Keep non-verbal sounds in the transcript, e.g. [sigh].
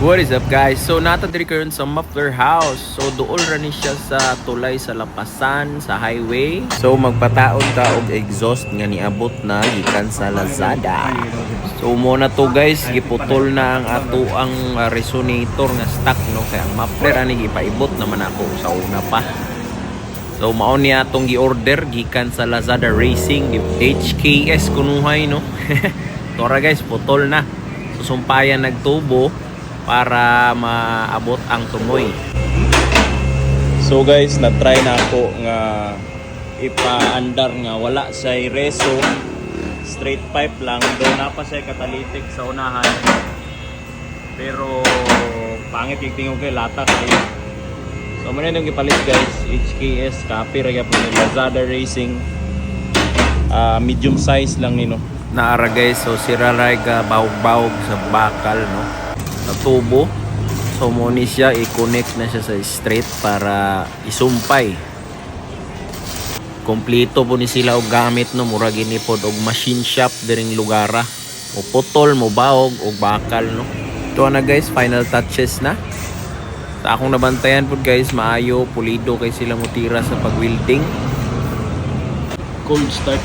What is up guys? So nata diri karon sa Muffler House. So duol ra ni siya sa tulay sa Lapasan sa highway. So magpataon ta og exhaust nga niabot na gikan sa Lazada. So mo na to guys, giputol na ang ato ang uh, resonator nga stock no kay ang muffler ani gipaibot naman ako sa una pa. So mao ni atong gi-order gikan sa Lazada Racing HKS kunuhay no. [laughs] Tora guys, putol na. Susumpayan nagtubo para maabot ang tumoy. So guys, na-try na ako nga ipa-andar nga wala sa reso. Straight pipe lang. Doon na pa siya catalytic sa unahan. Pero pangit yung tingog kay lata kayo. So muna yung ipalit guys. HKS copy ra po ni Lazada Racing. Ah, medium size lang nino. Naara guys, so sira ray ka bawog-bawog sa bakal no. Sa tubo. So mo ni siya i-connect na siya sa straight para isumpay. Kompleto po ni sila og gamit no mura gini pod og machine shop diring lugara. Mo putol, mo bawog og bakal no. Ito na guys, final touches na. Sa akong nabantayan po guys, maayo, pulido kay sila mutira sa pag-welding. Cold start.